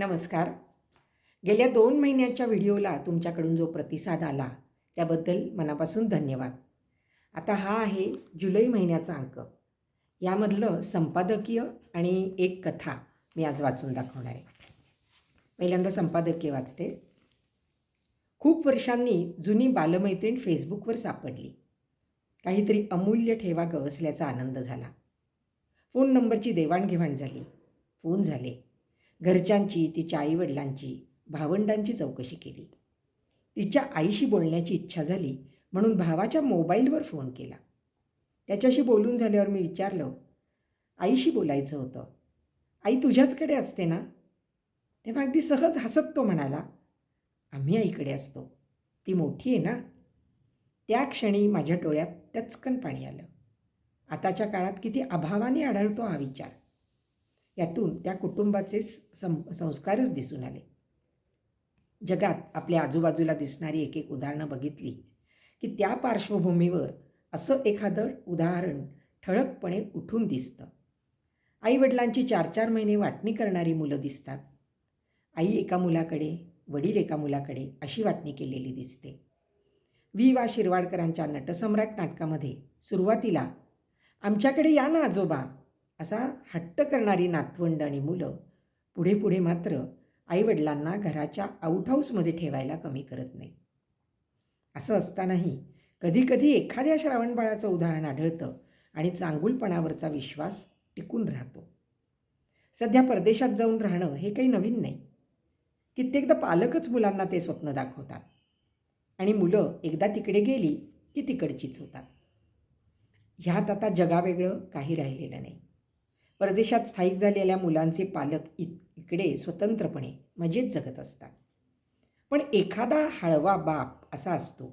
नमस्कार. गेल्या दोन महिन्याच्या व्हिडिओला तुमच्याकडून जो प्रतिसाद आला त्याबद्दल मनापासून धन्यवाद. आता हा आहे जुलै महिन्याचा अंक. यामधलं संपादकीय आणि एक कथा मी आज वाचून दाखवणार आहे. पहिल्यांदा संपादकीय वाचते. खूप वर्षांनी जुनी बालमैत्रीण फेसबुकवर सापडली. काहीतरी अमूल्य ठेवा गवसल्याचा आनंद झाला. फोन नंबरची देवाणघेवाण झाली. फोन झाले. घरच्यांची तिच्या आईवडिलांची भावंडांची चौकशी केली. तिच्या आईशी बोलण्याची इच्छा झाली म्हणून भावाच्या मोबाईलवर फोन केला. त्याच्याशी बोलून झाल्यावर मी विचारलं आईशी बोलायचं होतं. आई तुझ्याचकडे असते ना? तेव्हा अगदी सहज हसत तो म्हणाला आम्ही आईकडे असतो. ती मोठी आहे ना? त्या क्षणी माझ्या डोळ्यात टचकन पाणी आलं. आताच्या काळात किती अभावाने आढळतो हा विचार. त्यातून त्या कुटुंबाचे सं संस्कारच दिसून आले. जगात आपल्या आजूबाजूला दिसणारी एक एक उदाहरणं बघितली की त्या पार्श्वभूमीवर असं एखादं उदाहरण ठळकपणे उठून दिसतं. आईवडिलांची चार चार महिने वाटणी करणारी मुलं दिसतात. आई एका मुलाकडे वडील एका मुलाकडे अशी वाटणी केलेली दिसते. वि. वा. शिरवाडकरांच्या नटसम्राट नाटकामध्ये सुरुवातीला आमच्याकडे या ना आजोबा असा हट्ट करणारी नातवंड आणि मुलं पुढे पुढे मात्र आईवडिलांना घराच्या आऊटहाऊसमध्ये ठेवायला कमी करत नाही असं असतानाही कधीकधी एखाद्या श्रावणबाळाचं उदाहरण आढळतं आणि चांगुलपणावरचा विश्वास टिकून राहतो. सध्या परदेशात जाऊन राहणं हे काही नवीन नाही. कित्येकदा पालकच मुलांना ते स्वप्न दाखवतात आणि मुलं एकदा तिकडे गेली की तिकडचीच होतात. ह्यात आता जगावेगळं काही राहिलेलं नाही. परदेशात स्थायिक झालेल्या मुलांचे पालक इ इकडे स्वतंत्रपणे मजेत जगत असतात. पण एखादा हळवा बाप असा असतो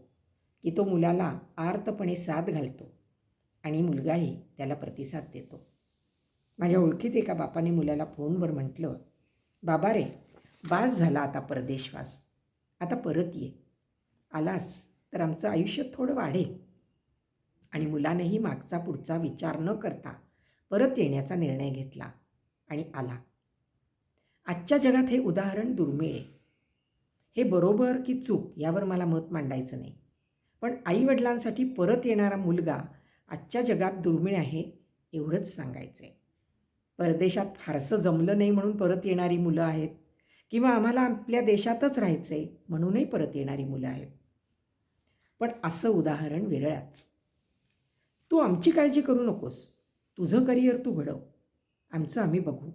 की तो मुलाला आर्तपणे साथ घालतो आणि मुलगाही त्याला प्रतिसाद देतो. माझ्या ओळखीत एका बापाने मुलाला फोनवर म्हटलं बाबा रे बास झाला आता परदेशवास. आता परत ये. आलास तर आमचं आयुष्य थोडं वाढेल. आणि मुलानेही मागचा पुढचा विचार न करता परत येण्याचा निर्णय घेतला आणि आला. आजच्या जगात हे उदाहरण दुर्मिळ आहे. हे बरोबर की चूक यावर मला मत मांडायचं नाही. पण आईवडिलांसाठी परत येणारा मुलगा आजच्या जगात दुर्मिळ आहे एवढंच सांगायचं आहे परदेशात फारसं जमलं नाही म्हणून परत येणारी मुलं आहेत किंवा आम्हाला आपल्या देशातच राहायचं आहे म्हणूनही परत येणारी मुलं आहेत. पण असं उदाहरण विरळाच तू आमची काळजी करू नकोस. तुझं करिअर तू घडव. आमचं आम्ही बघू.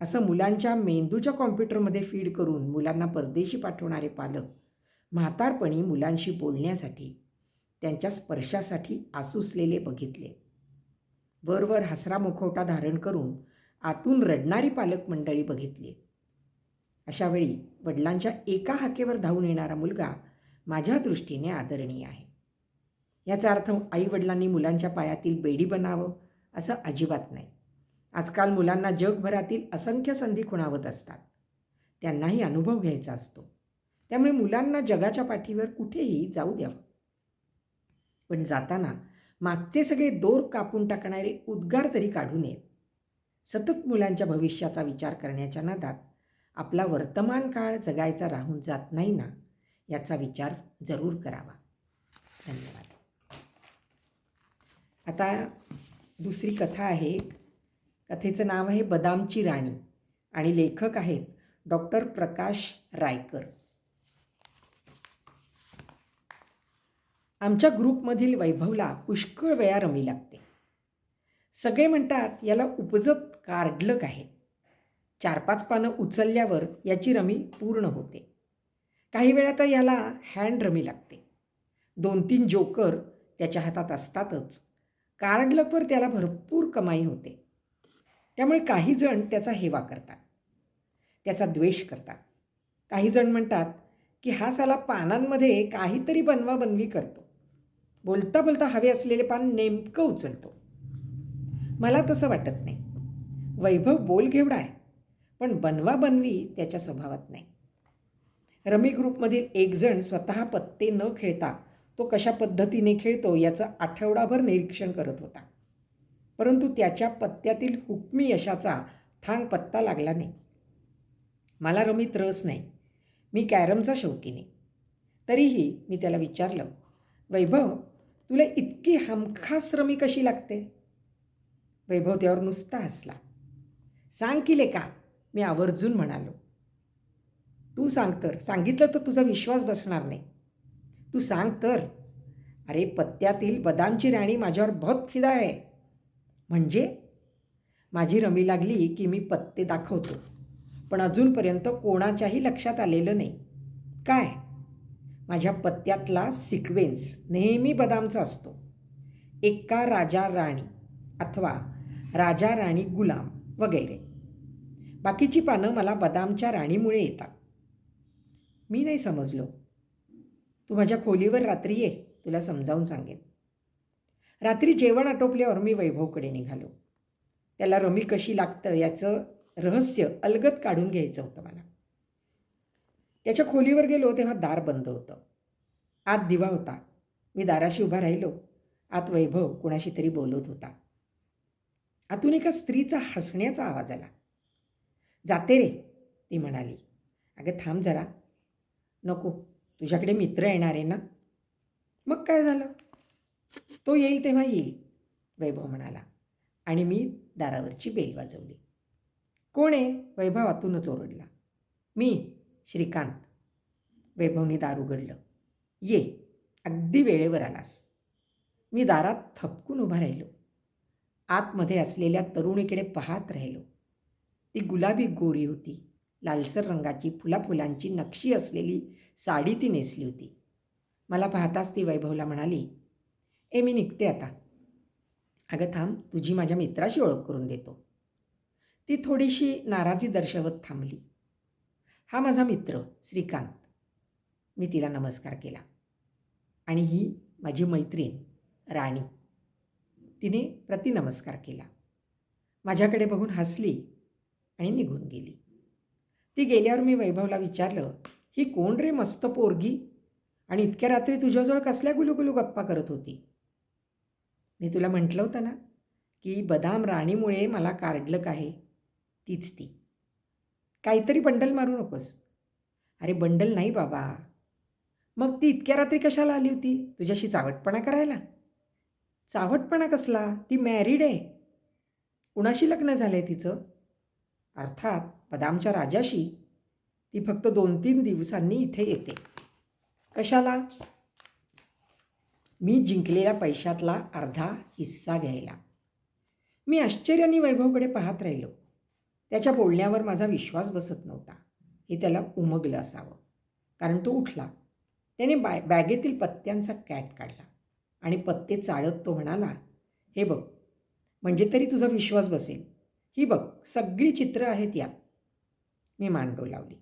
असं मुलांच्या मेंदूच्या कॉम्प्युटरमध्ये फीड करून मुलांना परदेशी पाठवणारे पालक म्हातारपणी मुलांशी बोलण्यासाठी त्यांच्या स्पर्शासाठी आसुसलेले बघितले. वरवर हसरा मुखवटा धारण करून आतून रडणारी पालक मंडळी बघितली. अशावेळी वडिलांच्या एका हाकेवर धावून येणारा मुलगा माझ्या दृष्टीने आदरणीय आहे. याचा अर्थ आईवडिलांनी मुलांच्या पायातील बेडी बनावं असं अजिबात नाही. आजकाल मुलांना जगभरातील असंख्य संधी खुणावत असतात. त्यांनाही अनुभव घ्यायचा असतो. त्यामुळे मुलांना जगाच्या पाठीवर कुठेही जाऊ द्यावं. पण जाताना मागचे सगळे दोर कापून टाकणारे उद्गार तरी काढू नयेत. सतत मुलांच्या भविष्याचा विचार करण्याच्या नादात आपला वर्तमान काळ जगायचा राहून जात नाही ना याचा विचार जरूर करावा. धन्यवाद. आता दुसरी कथा आहे. कथेचं नाव आहे बदामची राणी आणि लेखक आहेत डॉक्टर प्रकाश रायकर. आमच्या ग्रुपमधील वैभवला पुष्कळ वेळा रमी लागते. सगळे म्हणतात याला उपजत कार्डलक आहे. चार पाच पानं उचलल्यावर याची रमी पूर्ण होते. काही वेळा तर याला हँड रमी लागते. दोन तीन जोकर त्याच्या हातात असतातच. कार्डलकवर त्याला भरपूर कमाई होते. त्यामुळे काही जण त्याचा हेवा करतात. त्याचा द्वेष करतात. काही जण म्हणतात की हा साला पानांमध्ये काहीतरी बनवा बनवी करतो. बोलता बोलता हवे असलेले पान नेमकं उचलतो. मला तसं वाटत नाही. वैभव बोल घेवडा आहे पण बनवा बनवी त्याच्या स्वभावात नाही. रमी ग्रुपमधील एकजण स्वतः पत्ते न खेळता तो कशा पद्धतीने खेळतो याचं आठवडाभर निरीक्षण करत होता. परंतु त्याच्या पत्त्यातील हुकमी यशाचा थांग पत्ता लागला नाही. मला रमीत रस नाही. मी कॅरमचा शौकीने तरीही मी त्याला विचारलं वैभव तुला इतकी हमखास रमी कशी लागते? वैभव त्यावर नुसता हसला. सांग की लेका मी आवर्जून म्हणालो. तू सांग तर सांगितलं तर तुझा विश्वास बसणार नाही. तू सांग तर. अरे पत्त्यातील बदामची राणी माझ्यावर बहुत फिदा आहे. म्हणजे? माझी रमी लागली की मी पत्ते दाखवतो. पण अजूनपर्यंत कोणाच्याही लक्षात आलेलं नाही. काय? माझ्या पत्त्यातला सिक्वेन्स नेहमी बदामचा असतो. एका राजा राणी अथवा राजा राणी गुलाम वगैरे. बाकीची पानं मला बदामच्या राणीमुळे येतात. मी नाही समजलो. तू माझ्या खोलीवर रात्री ये तुला समजावून सांगेन. रात्री जेवण आटोपल्यावर मी वैभवकडे निघालो. त्याला रमी कशी लागतं याचं रहस्य अलगत काढून घ्यायचं होतं मला. त्याच्या खोलीवर गेलो तेव्हा दार बंद होतं. आत दिवा होता. मी दाराशी उभा राहिलो. आत वैभव कुणाशी तरी बोलत होता. आतून एका स्त्रीचा हसण्याचा आवाज आला. जाते रे ती म्हणाली. अगं थांब जरा. नको. तुझ्याकडे मित्र येणार आहे ना? मग काय झालं? तो येईल तेव्हा येईल वैभव म्हणाला. आणि मी दारावरची बेल वाजवली. कोण आहे? वैभव आतूनच ओरडला. मी श्रीकांत. वैभवने दार उघडलं. ये अगदी वेळेवर आलास. मी दारात थपकून उभा राहिलो. आतमध्ये असलेल्या तरुणीकडे पाहत राहिलो. ती गुलाबी गोरी होती. लालसर रंगाची फुलाफुलांची नक्षी असलेली साडी ती नेसली होती. मला पाहताच ती वैभवला म्हणाली ए मी निघते आता. अगं थांब तुझी माझ्या मित्राशी ओळख करून देतो. ती थोडीशी नाराजी दर्शवत थांबली. हा माझा मित्र श्रीकांत. मी तिला नमस्कार केला. आणि ही माझी मैत्रीण राणी. तिने प्रतिनमस्कार केला. माझ्याकडे बघून हसली आणि निघून गेली. ती गेल्यावर मी वैभवला विचारलं ही कोण रे मस्त पोरगी? आणि इतक्या रात्री तुझ्याजवळ कसल्या गुलुगुलू गप्पा करत होती? मी तुला म्हटलं होतं ना की बदाम राणीमुळे मला काढलं आहे तीच ती. काहीतरी बंडल मारू नकोस. अरे बंडल नाही बाबा. मग ती इतक्या रात्री कशाला आली होती? तुझ्याशी चावटपणा करायला? चावटपणा कसला? ती मॅरिड आहे. कुणाशी लग्न झालं आहे तिचं? अर्थात बदामच्या राजाशी. ती फक्त दोन तीन दिवसांनी इथे येते. कशाला? मी जिंकलेल्या पैशातला अर्धा हिस्सा घ्यायला. मी आश्चर्याने वैभवकडे पाहत राहिलो. त्याच्या बोलण्यावर माझा विश्वास बसत नव्हता. हे त्याला उमगलं असावं. कारण तो उठला. त्याने बॅ बॅगेतील पत्त्यांचा कॅट काढला. आणि पत्ते चाळत तो म्हणाला हे बघ म्हणजे तरी तुझा विश्वास बसेल. ही बघ सगळी चित्रं आहेत यात. मी मांडो लावली.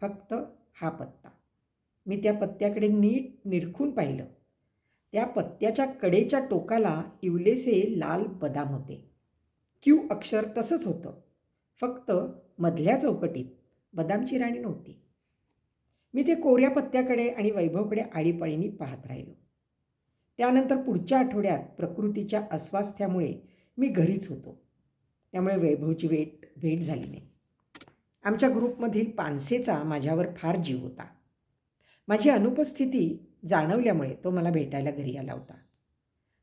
फक्त हा पत्ता. मी त्या पत्त्याकडे नीट निरखून पाहिलं. त्या पत्त्याच्या कडेच्या टोकाला इवलेसे लाल बदाम होते. क्यू अक्षर तसंच होतं. फक्त मधल्या चौकटीत बदामची राणी नव्हती. मी ते कोऱ्या पत्त्याकडे आणि वैभवकडे आळीपाळीनी पाहत राहिलो. त्यानंतर पुढच्या आठवड्यात प्रकृतीच्या अस्वास्थ्यामुळे मी घरीच होतो. त्यामुळे वैभवची वेट भेट झाली नाही. आमच्या ग्रुपमधील पानसेचा माझ्यावर फार जीव होता. माझी अनुपस्थिती जाणवल्यामुळे तो मला भेटायला घरी आला होता.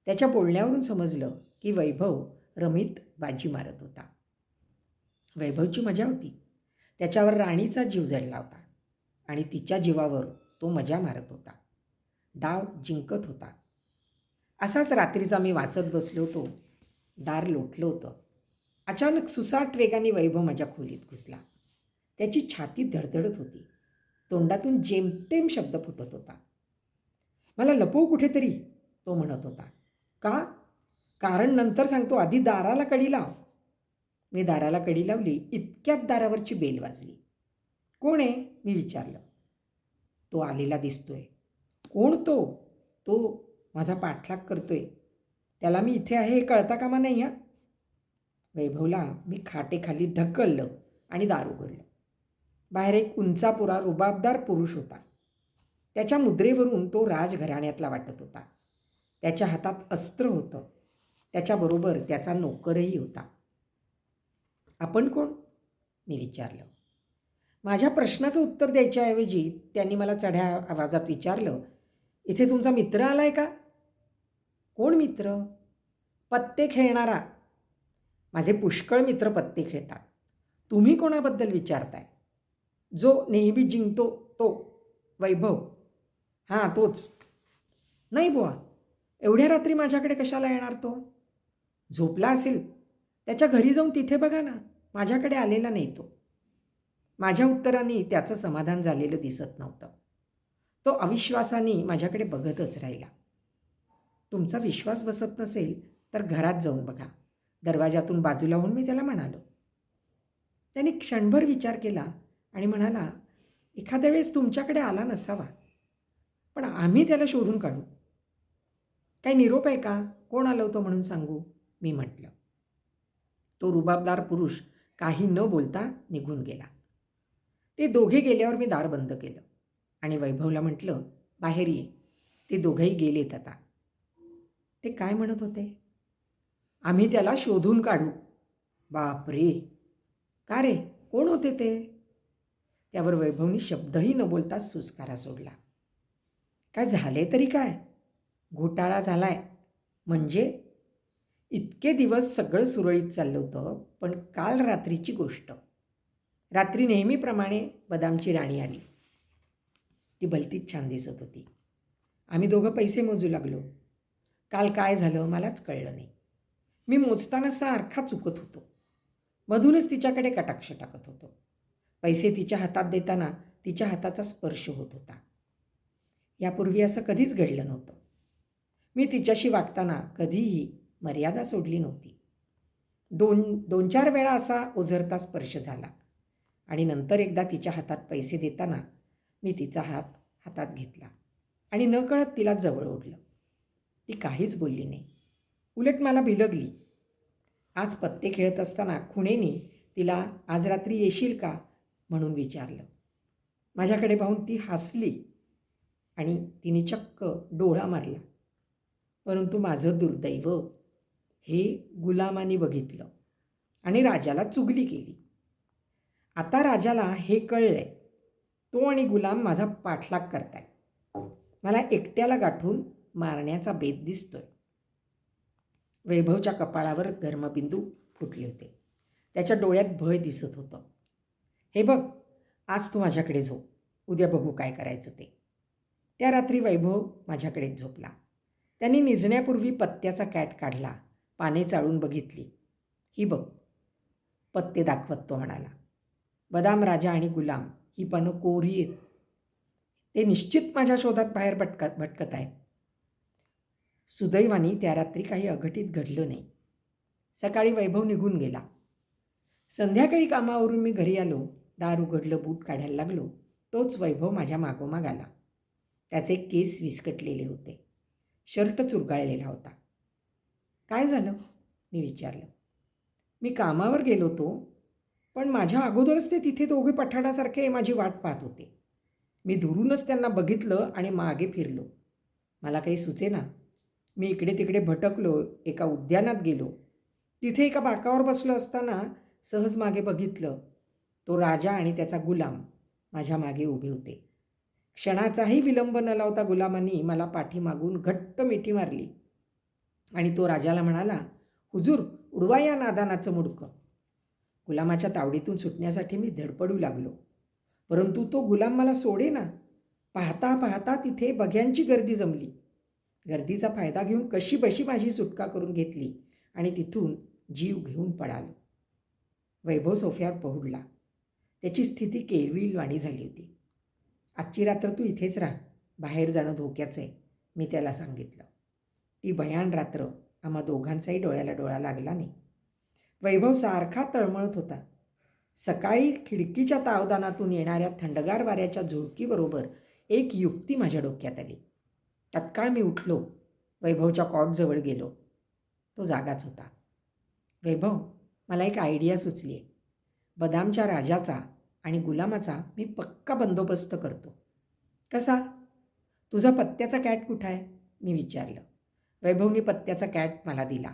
त्याच्या बोलण्यावरून समजलं की वैभव रमित बाजी मारत होता. वैभवची मजा होती. त्याच्यावर राणीचा जीव जडला होता आणि तिच्या जीवावर तो मजा मारत होता. डाव जिंकत होता. असाच रात्रीचा मी वाचत बसलो होतो. दार लोटलं होतं. अचानक सुसाट वेगाने वैभव माझ्या खोलीत घुसला. त्याची छाती धडधडत होती. तोंडातून जेमतेम शब्द फुटत होता. मला लपवू कुठेतरी तो म्हणत होता. का? कारण नंतर सांगतो आधी दाराला कडी लाव. मी दाराला कडी लावली इतक्यात दारावरची बेल वाजली. कोण आहे? मी विचारलं. तो आलेला दिसतोय. कोण तो? तो माझा पाठलाग करतोय. त्याला मी इथे आहे हे कळता कामा नाही हा? वैभवला मी खाटेखाली ढकललं आणि दार उघडलं. बाहेर एक उंचापुरा रुबाबदार पुरुष होता. त्याच्या मुद्रेवरून तो राजघराण्यातला वाटत होता. त्याच्या हातात अस्त्र होतं. त्याच्याबरोबर त्याचा नोकरही होता. आपण कोण? मी विचारलं. माझ्या प्रश्नाचं उत्तर द्यायच्याऐवजी त्यांनी मला चढ्या आवाजात विचारलं इथे तुमचा मित्र आला आहे का? कोण मित्र? पत्ते खेळणारा. माझे पुष्कळ मित्र पत्ते खेळतात. तुम्ही कोणाबद्दल विचारताय? जो नेहमी जिंकतो तो वैभव. हां तोच. नाही बुवा एवढ्या रात्री माझ्याकडे कशाला येणार तो? झोपला असेल. त्याच्या घरी जाऊन तिथे बघा ना माझ्याकडे आलेला नाही तो. माझ्या उत्तराने त्याचं समाधान झालेलं दिसत नव्हतं. तो अविश्वासाने माझ्याकडे बघतच राहिला. तुमचा विश्वास बसत नसेल तर घरात जाऊन बघा. दरवाजातून बाजूला होऊन मी त्याला म्हणालो. त्याने क्षणभर विचार केला आणि म्हणाला एखाद्या वेळेस तुमच्याकडे आला नसावा पण आम्ही त्याला शोधून काढू. काही निरोप आहे का? कोण आलं होतं म्हणून सांगू? मी म्हटलं. तो रुबाबदार पुरुष काही न बोलता निघून गेला. ते दोघे गेल्यावर मी दार बंद केलं आणि वैभवला म्हटलं बाहेर ये. ते दोघंही गेलेत आता. ते काय म्हणत होते? आम्ही त्याला शोधून काढू. बापरे! का रे? कोण होते ते? त्यावर वैभवनी शब्दही न बोलता सुस्कारा सोडला. काय झाले तरी काय? घोटाळा झालाय. म्हणजे? इतके दिवस सगळं सुरळीत चाललं होतं पण काल रात्रीची गोष्ट. रात्री नेहमीप्रमाणे बदामची राणी आली. ती भलतीच छान दिसत होती. आम्ही दोघं पैसे मोजू लागलो. काल काय झालं मलाच कळलं नाही. मी मोजताना सारखा चुकत होतो. मधूनच तिच्याकडे कटाक्ष टाकत होतो. पैसे तिच्या हातात देताना तिच्या हाताचा स्पर्श होत होता. यापूर्वी असं कधीच घडलं नव्हतं. मी तिच्याशी वागताना कधीही मर्यादा सोडली नव्हती. दोन दोन चार वेळा असा ओझरता स्पर्श झाला आणि नंतर एकदा तिच्या हातात पैसे देताना मी तिचा हात हातात घेतला आणि नकळत तिला जवळ ओढलं. ती काहीच बोलली नाही. उलट मला भिलगली. आज पत्ते खेळत असताना खुणेनी तिला आज रात्री येशील का? म्हणून विचारलं. माझ्याकडे पाहून ती हसली आणि तिने चक्क डोळा मारला. परंतु माझं दुर्दैव हे गुलामाने बघितलं आणि राजाला चुगली केली. आता राजाला हे कळलंय तो आणि गुलाम माझा पाठलाग करताय मला एकट्याला गाठून मारण्याचा बेत दिसतोय. वैभवच्या कपाळावर धर्मबिंदू फुटले होते. त्याच्या डोळ्यात भय दिसत होतं. हे बघ आज तू माझ्याकडे झोप. उद्या बघू काय करायचं ते. त्या रात्री वैभव माझ्याकडेच झोपला. त्यांनी निजण्यापूर्वी पत्त्याचा कॅट काढला. पाने चाळून बघितली. ही बघ पत्ते दाखवत तो म्हणाला. बदाम राजा आणि गुलाम ही पानं कोरी आहेत. ते निश्चित माझ्या शोधात बाहेर भटकत भटकत आहेत. सुदैवानी त्या रात्री काही अघटित घडलं नाही. सकाळी वैभव निघून गेला. संध्याकाळी कामावरून मी घरी आलो. दार उघडलं बूट काढायला लागलो तोच वैभव माझ्या मागोमाग आला. त्याचे केस विस्कटलेले होते. शर्ट चुरगाळलेला होता. काय झालं? मी विचारलं. मी कामावर गेलो होतो पण माझ्या अगोदरच ते तिथे दोघे पठाणासारखे माझी वाट पाहत होते. मी दुरूनच त्यांना बघितलं आणि मागे फिरलो. मला काही सुचे ना. मी इकडे तिकडे भटकलो एका उद्यानात गेलो. तिथे एका बाकावर बसलो असताना सहज मागे बघितलं. तो राजा आणि त्याचा गुलाम माझ्या मागे उभे होते. क्षणाचाही विलंब न लावता गुलामांनी मला पाठीमागून घट्ट मिठी मारली. आणि तो राजाला म्हणाला हुजूर उडवा या नादानाचं मुडकं. गुलामाच्या तावडीतून सुटण्यासाठी मी धडपडू लागलो. परंतु तो गुलाम मला सोडे ना. पाहता पाहता तिथे बघ्यांची गर्दी जमली. गर्दीचा फायदा घेऊन कशी बशी माझी सुटका करून घेतली आणि तिथून जीव घेऊन पळालो. वैभव सोफ्यावर पहुडला. त्याची स्थिती केविलवाणी झाली होती. आजची रात्र तू इथेच राह. बाहेर जाणं धोक्याचं आहे मी त्याला सांगितलं. ती भयान रात्र आम्हा दोघांचाही डोळ्याला डोळा लागला नाही. वैभव सारखा तळमळत होता. सकाळी खिडकीच्या तावदानातून येणाऱ्या थंडगार वाऱ्याच्या झुळकीबरोबर एक युक्ती माझ्या डोक्यात आली. तत्काळ मी उठलो. वैभवच्या कॉटजवळ गेलो. तो जागाच होता. वैभव मला एक आयडिया सुचली आहे बदामच्या राजाचा आणि गुलामाचा मी पक्का बंदोबस्त करतो. कसा? तुझा पत्त्याचा कॅट कुठं आहे? मी विचारलं. वैभवनी पत्त्याचा कॅट मला दिला.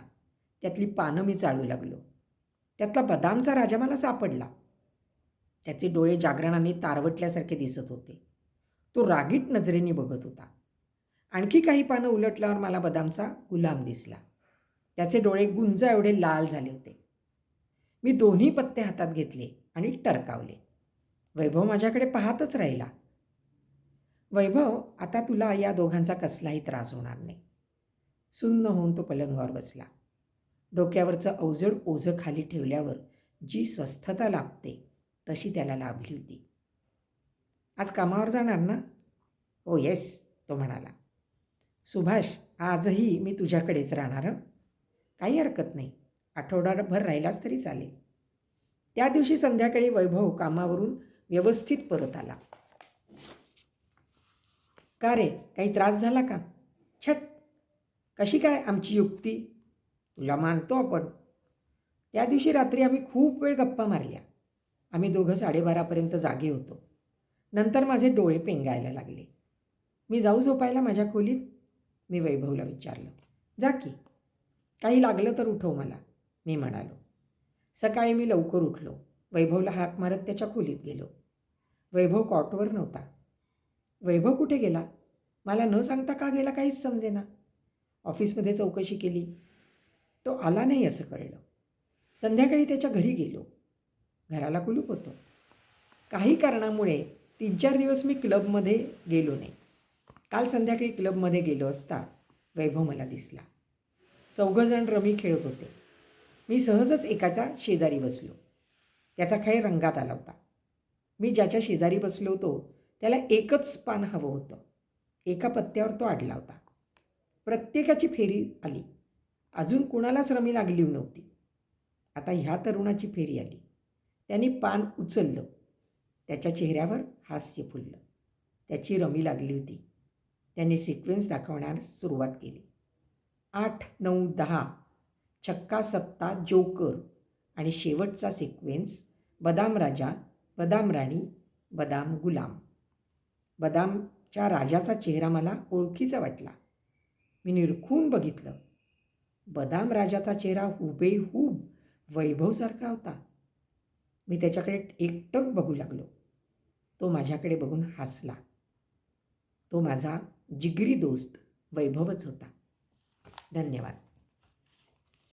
त्यातली पानं मी चाळू लागलो. त्यातला बदामचा राजा मला सापडला. त्याचे डोळे जागरणाने तारवटल्यासारखे दिसत होते. तो रागीट नजरेने बघत होता. आणखी काही पानं उलटल्यावर मला बदामचा गुलाम दिसला. त्याचे डोळे गुंज एवढे लाल झाले होते. मी दोन्ही पत्ते हातात घेतले आणि टरकावले. वैभव माझ्याकडे पाहतच राहिला. वैभव आता तुला या दोघांचा कसलाही त्रास होणार नाही. सुन्न होऊन तो पलंगावर बसला. डोक्यावरचं अवजड ओझं खाली ठेवल्यावर जी स्वस्थता लाभते तशी त्याला लाभली होती. आज कामावर जाणार ना? ओ येस तो म्हणाला. सुभाष आजही मी तुझ्याकडेच राहणार काही हरकत नाही. आठवडाभर राहिलाच तरी चालेल. त्या दिवशी संध्याकाळी वैभव कामावरून व्यवस्थित परत आला. का रे काही त्रास झाला का? छट कशी काय आमची युक्ती? तुला मानतो आपण. त्या दिवशी रात्री आम्ही खूप वेळ गप्पा मारल्या. आम्ही दोघं साडेबारापर्यंत जागे होतो. नंतर माझे डोळे पेंगायला लागले. मी जाऊ झोपायला माझ्या खोलीत? मी वैभवला विचारलं. जा की. काही लागलं तर उठव मला. मी म्हणालो. सकाळी मी लवकर उठलो. वैभवला हाक मारत त्याच्या खोलीत गेलो. वैभव कॉटवर नव्हता. वैभव कुठे गेला? मला न सांगता का गेला काहीच समजेना. ऑफिसमध्ये चौकशी केली. तो आला नाही असं कळलं. संध्याकाळी त्याच्या घरी गेलो. घराला कुलूप होतं. काही कारणामुळे तीन चार दिवस मी क्लबमध्ये गेलो नाही. काल संध्याकाळी क्लबमध्ये गेलो असता वैभव मला दिसला. चौघंजण रमी खेळत होते. मी सहजच एकाच्या शेजारी बसलो. त्याचा खेळ रंगात आला होता. मी ज्याच्या शेजारी बसलो होतो त्याला एकच पान हवं होतं. एका पत्त्यावर तो अडला होता. प्रत्येकाची फेरी आली. अजून कुणालाच रमी लागली नव्हती. आता ह्या तरुणाची फेरी आली. त्याने पान उचललं. त्याच्या चेहऱ्यावर हास्य फुललं. त्याची रमी लागली होती. त्याने सिक्वेन्स दाखवण्यास सुरुवात केली. आठ नऊ दहा छक्का सत्ता जोकर आणि शेवटचा सिक्वेन्स बदाम राजा बदाम राणी बदाम गुलाम. बदामच्या राजाचा चेहरा मला ओळखीचा वाटला. मी निरखून बघितलं. बदाम राजाचा चेहरा हुबेहूब वैभवसारखा होता. मी त्याच्याकडे एकटक बघू लागलो. तो माझ्याकडे बघून हसला. तो माझा जिगरी दोस्त वैभवच होता. धन्यवाद.